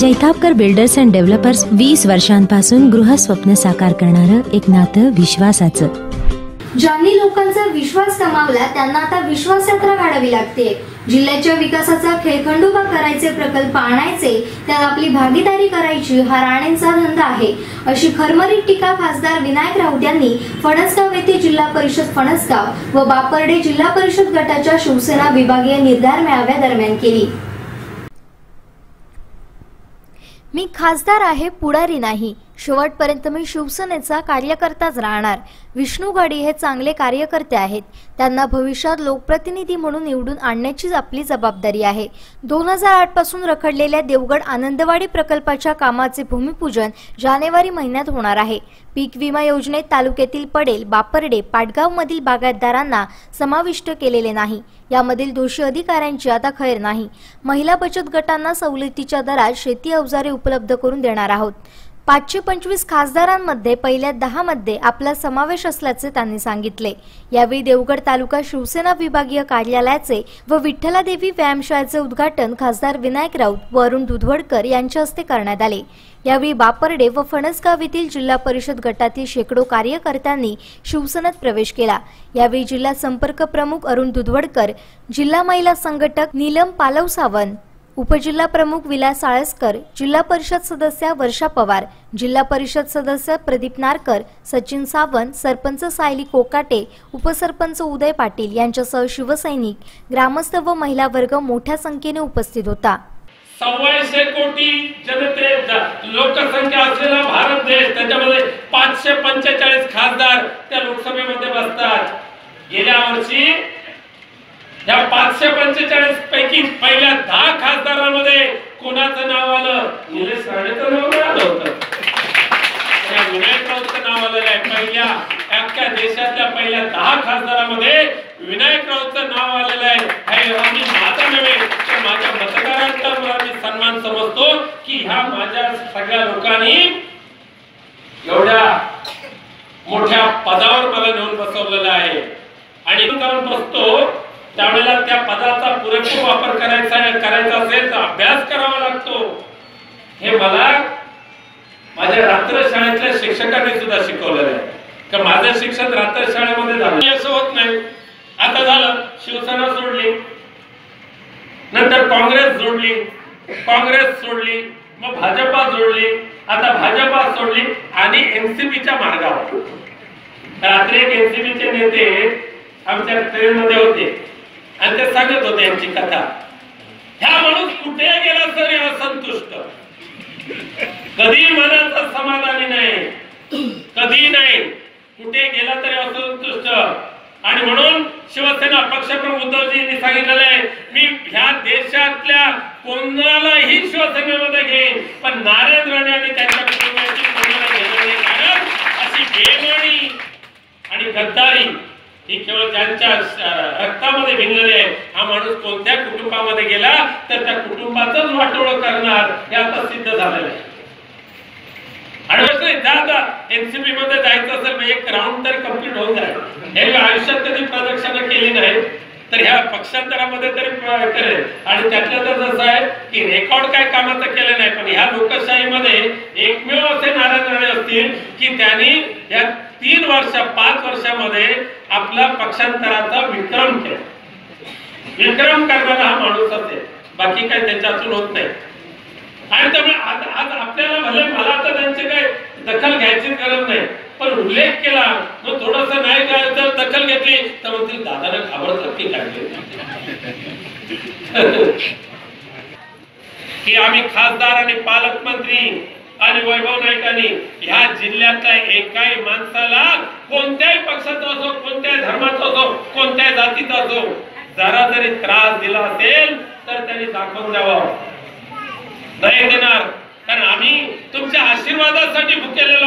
Jaitapkar builders and developers वीस वर्षांपासून गृहस्वप्न साकार करणारं एक नातं विश्वासाचं. ज्यांनी लोकांचा विश्वास कमावला त्यांना आता विश्वास यात्रा काढावी लागते. जिल्ह्याच्या विकासाचा खेळखंडोबा करायचे प्रकल्प आणायचे त्यात आपली भागीदारी करायची हा राणेंचा धंदा आहे. अशी खरमरीत टीका खासदार विनायक राऊत यांनी फणसगाव येथे जिल्हा परिषद फणसगाव व बापर्डे जिल्हा परिषद गटाच्या शिवसेना विभागीय निर्धार मेळाव्या दरम्यान केली. मी खासदार आहे पुढारी नाही. शेवटपर्यंत मी शिवसेनेचा कार्यकर्ताच राहणार. विष्णू गडी हे चांगले कार्यकर्ते आहेत. त्यांना भविष्यात लोकप्रतिनिधी म्हणून निवडून आणण्याची आपली जबाबदारी आहे. दोन हजार आठपासून रखडलेल्या देवगड आनंदवाडी प्रकल्पाच्या कामाचे भूमिपूजन जानेवारी महिन्यात होणार आहे. पीक विमा योजनेत तालुक्यातील पडेल बापर्डे पाटगावमधील बागायतदारांना समाविष्ट केलेले नाही. यामधील दोषी अधिकाऱ्यांची आता खैर नाही. महिला बचत गटांना सवलतीच्या दरात शेती अवजारे उपलब्ध करून देणार आहोत. पाचशे पंचवीस खासदारांमध्ये पहिल्या दहामध्ये आपला समावेश असल्याचे त्यांनी सांगितले. यावेळी देवगड तालुका शिवसेना विभागीय कार्यालयाचे व विठ्ठलादेवी व्यायामशाळेचे उद्घाटन खासदार विनायक राऊत व अरुण दुधवडकर यांच्या हस्ते करण्यात आले. यावेळी बापर्डे व फणसगाव येथील जिल्हा परिषद गटातील शेकडो कार्यकर्त्यांनी शिवसेनेत प्रवेश केला. यावेळी जिल्हा संपर्क प्रमुख अरुण दुधवडकर जिल्हा महिला संघटक नीलम पालव सावंत उपजिल्हा प्रमुख विलास साळसकर जिल्हा परिषद सदस्य वर्षा पवार जिल्हा परिषद सदस्य प्रदीप नारकर सचिन सावंत सरपंच सायली कोकाटे उपसरपंच उदय पाटील यांच्यासह शिवसैनिक ग्रामस्थ व महिला वर्ग मोठ्या संख्येने उपस्थित होता. सव्वाशे कोटी जनते लोकसंख्या असलेला भारत देश त्याच्यामध्ये पाचशे पंचेचाळीस खासदार त्या लोकसभेमध्ये बसतात. गेल्या वर्षी या पाचशे पंचेचाळीस पैकी पहिल्या दहा खासदारांमध्ये कोणाचं नाव आलं? निलेश राणेचं नाव नाही आलं होतं. त्या विनायक राऊतचं नाव आलेलं आहे. पहिल्या अख्ख्या देशातल्या पहिल्या दहा खासदारामध्ये विनायक राऊतचं नाव आलेलं आहे. हे मी माझा नव्हे तर माझ्या मतदारांचा मला मी सन्मान समजतो की ह्या माझ्या सगळ्या लोकांनी एवढ्या मोठ्या पदावर मला नेऊन बसवलेलं आहे. आणि जाऊन बसतो त्यावेळेला त्या पदाचा पुरेपूर वापर करायचा करायचा असेल तर अभ्यास करावा लागतो. हे मला माझ्या रात्र शाळेतल्या शिक्षकांनी सुद्धा शिकवलेलं आहे. का माझं शिक्षण रात्र शाळेमध्ये झालं. असं होत नाही. आता झालं शिवसेना सोडली. नंतर काँग्रेस जोडली. काँग्रेस सोडली. मग भाजपा जोडली. आता भाजपा सोडली आणि एनसीबीच्या मार्गावर. रात्री एक एनसीबीचे नेते आमच्या ट्रेनमध्ये होते. आणि ते सांगत होते यांची कथा. ह्या माणूस कुठे गेला तरी असंतुष्ट. कधी मनाचा समाधानी नाही. कधी नाही. कुठे गेला तरी असंतुष्ट. आणि म्हणून शिवसेना पक्षप्रमुख उद्धवजींनी सांगितलेलं आहे मी ह्या देशातल्या कोणालाही शिवसेनेमध्ये घेईन पण नारायण राणे आणि त्यांच्या कुटुंबाची कोणाला घेणार नाही. कारण अशी बेमाणी आणि गद्दारी ही केवळ त्यांच्या रक्तामध्ये भिनलेली आहे. हा माणूस कोणत्या कुटुंबामध्ये गेला तर त्या कुटुंबाचंच वाटोळ करणार हे आता सिद्ध झालेलं आहे. आणि आता. एनसीपी मध्ये जायचं असेल एक राऊंड तर कंप्लीट होऊन जाईल. हे आयुष्यात कधी प्रदक्षिणा केली नाही तर ह्या पक्षांतरामध्ये तरी करेल. आणि त्यातलं तर जसं आहे की रेकॉर्ड काय कामाचं केलं नाही पण ह्या लोकशाहीमध्ये एकमेव असे नारायण राणे असतील की त्यांनी या तीन वर्ष पाच वर्षामध्ये आपला पक्षांतराचा विक्रम केला. विक्रम करणारा हा माणूस असेल बाकी काय त्याच्यातून होत नाही. आणि त्यामुळे आज आज आपल्याला भले मला तर त्यांची काय दखल घ्यायची गरज नाही. पण उल्लेख केला मग थोडस नाही काय तर दखल घेतली तर म्हणतील ती घाबरतात की काढली की आम्ही खासदार आणि पालकमंत्री आणि वैभव नाईकांनी ह्या जिल्ह्यातल्या एकाही माणसाला कोणत्याही पक्षाचा असो कोणत्याही धर्माचा असो कोणत्याही जातीचा असो जरा जरी त्रास दिला असेल तर त्यांनी दाखवून द्यावं. नाही देणार. कारण आम्ही तुमच्या आशीर्वादासाठी भुकेलेलो